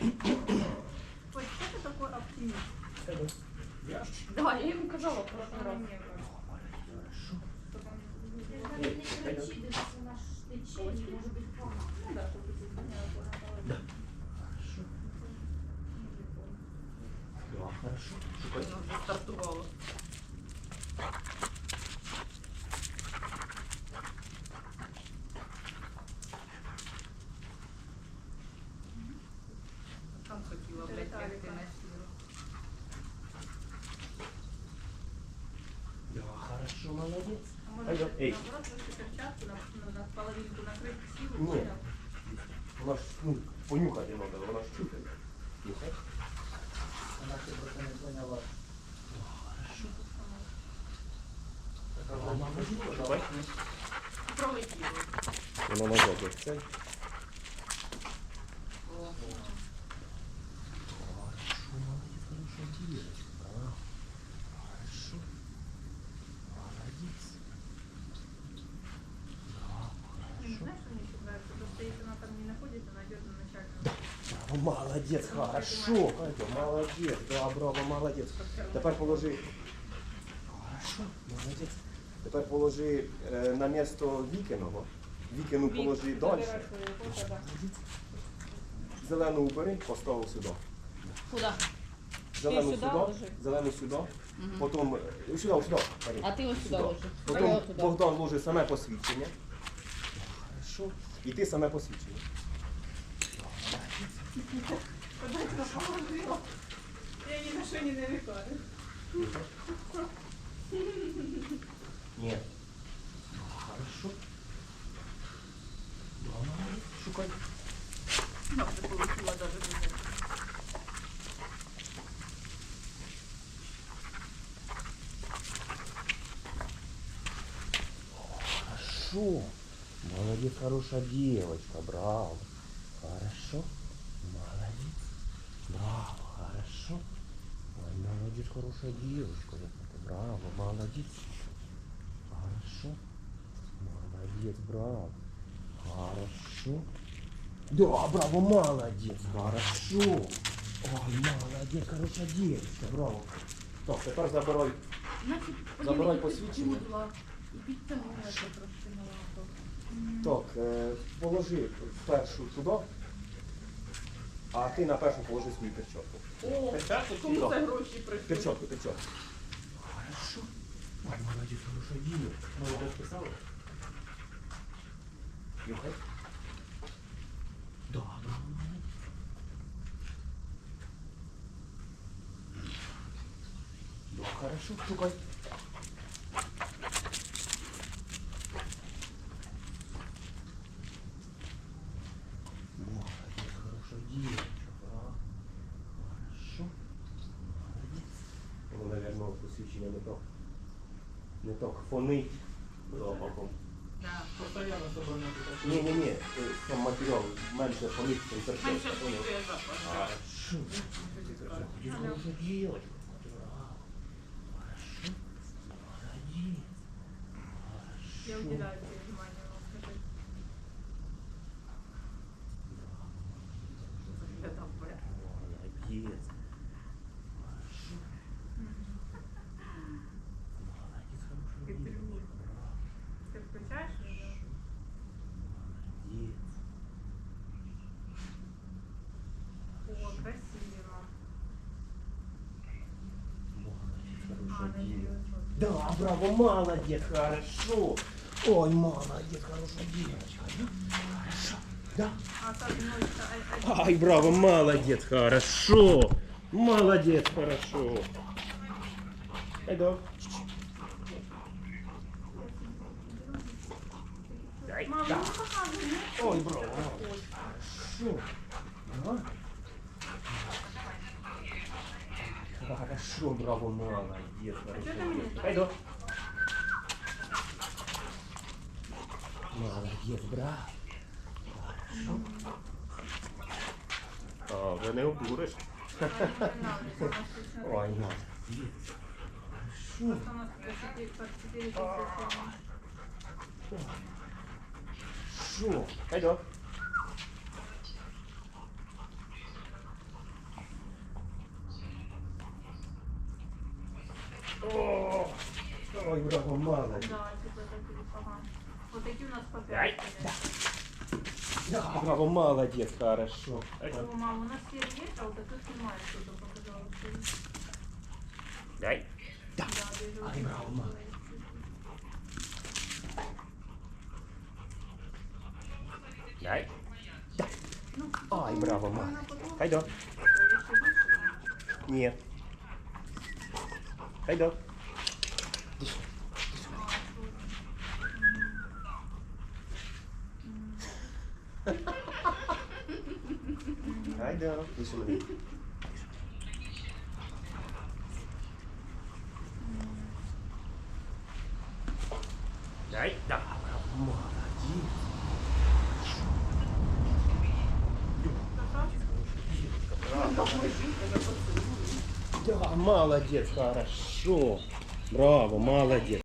Ой, что ты такой оптимист? Да, я? Йому казала в прошлый раз. Не кричи, дивись, вона ж тече, не може бути погано. Ну да, чтобы ты поняла, Да. Да, хорошо. Шукай. Воно вже стартувало. Там хотіла, блядь, лягти на сіру. Да, хорошо, молодец. А может, Пойдем. Эй. наоборот, просто перчатку на, на, на половинку накрыть силу, Нет. понял? Вона ж, ну, понюхати треба, вона ж чути. Нюхай. Вона ще просто не поняла. Шукай. Пролетіло. Воно назад як це. О, Молодец, хорошо. Катя, молодец. Да, браво, молодец. Тепер положи. Хорошо, молодець. Тепер положи е, на місто вікиного. Вікину положи далі. Молодець. Зелену убери, постав сюди. Куди? Зелену сюди, зелену сюди, потім е, сюди, сюди. А ти ось сюди ложиш. Потім Богдан ложить саме посвідчення. Що? І ти саме посвідчення. Я ні на що не викладаю. Ні. Хорошо. Шукай. Хорошо. Молодец, хорошая девочка. Браво. Хорошо. Молодец. Браво. Хорошо. Ой, молодец, хорошая девочка. Браво. Молодец. Хорошо. Молодец, браво. Хорошо. Да, браво, молодец. Хорошо. Ой, молодец, хорошая девочка. Браво. Так, тепер забирай. Значить, Забирай посвідчення. Так, е, положи першу туди, а ти на першу положи свою перчатку. О, Перчатку кому це гроші прийшли? Перчатку, перчатку. Хорошо. Ой, молодець, хороша дія. Молодець писала? Нюхай. Да. Да, хорошо, шукай. посвідчення не так. Не так фонить запахом. Да. Постоянно собрано тут. Ні, ні, ні, сам матеріал менше фонить, чим Менше перчатка. понял? впитує запах. Хорошо. Хорошая девочка. Браво. Хорошо. Молодец. Я Хорошо. Да, браво, молодец, хорошо. Ой, молодец, хорошая девочка. Да? Хорошо. Да. Ай, браво, молодец, хорошо. Молодец, хорошо. Эго. Ай, Мама, да. Ой, браво, молодец. Хорошо. Да. Хорошо, браво, молодец, что хорошо. ты мне Пойду. Молодец, браво. Хорошо. А, вже не обдуриш. Ой, молодец. Хорошо. Просто у нас по четыре- по четыре тысячи. Хорошо. Пойду. Ой, браво, молодец. Да, типа так погано. Вот такі у нас по 5 Да, браво, молодец, хорошо. О, мама, у нас все есть, а вот тут немає, що то показало. що- Дай. Да, вижу. Ай, браво, мама. Дай. Да. Ну, Ай, браво, вона мама. подумала, Хайдо. Иди сюда. Дай. Да, молодец. Да, молодец, хорошо. Браво, молодец.